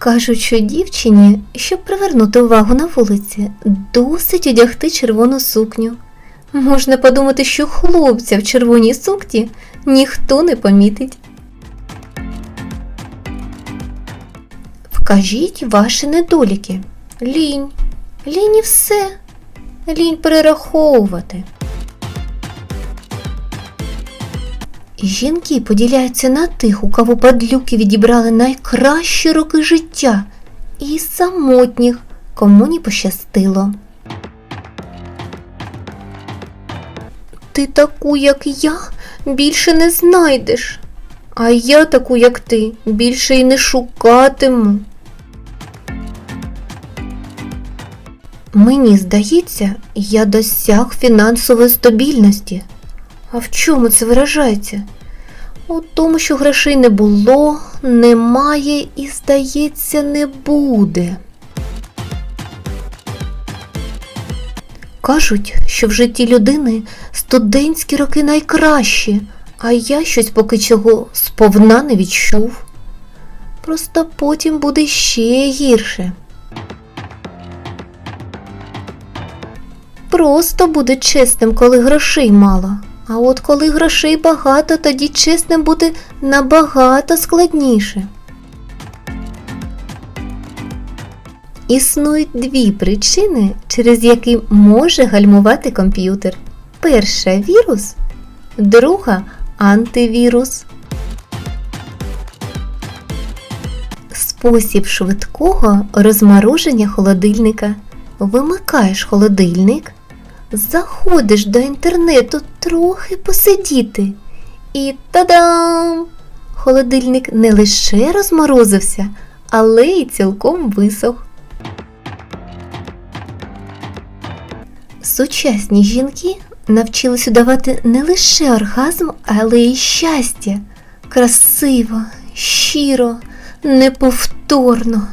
Кажуть, що дівчині, щоб привернути увагу на вулиці, досить одягти червону сукню. Можна подумати, що хлопця в червоній сукні ніхто не помітить. Вкажіть ваші недоліки. Лінь. Лінь і все. Лінь перераховувати. Жінки поділяються на тих, у кого падлюки відібрали найкращі роки життя, і самотніх, кому не пощастило. Ти таку, як я, більше не знайдеш, а я таку, як ти, більше й не шукатиму. Мені здається, я досяг фінансової стабільності. А в чому це виражається? У тому, що грошей не було, немає і, здається, не буде. Кажуть, що в житті людини студентські роки найкращі, а я щось поки чого сповна не відчув. Просто потім буде ще гірше. Просто буде чесним, коли грошей мало. А от коли грошей багато, тоді чесним буде набагато складніше. Існують дві причини, через які може гальмувати комп'ютер. Перша вірус, друга антивірус. Спосіб швидкого розмороження холодильника. Вимикаєш холодильник, заходиш до інтернету трохи посидіти. І та-дам! Холодильник не лише розморозився, але й цілком висох. Сучасні жінки навчилися давати не лише оргазм, але й щастя. Красиво, щиро, неповторно.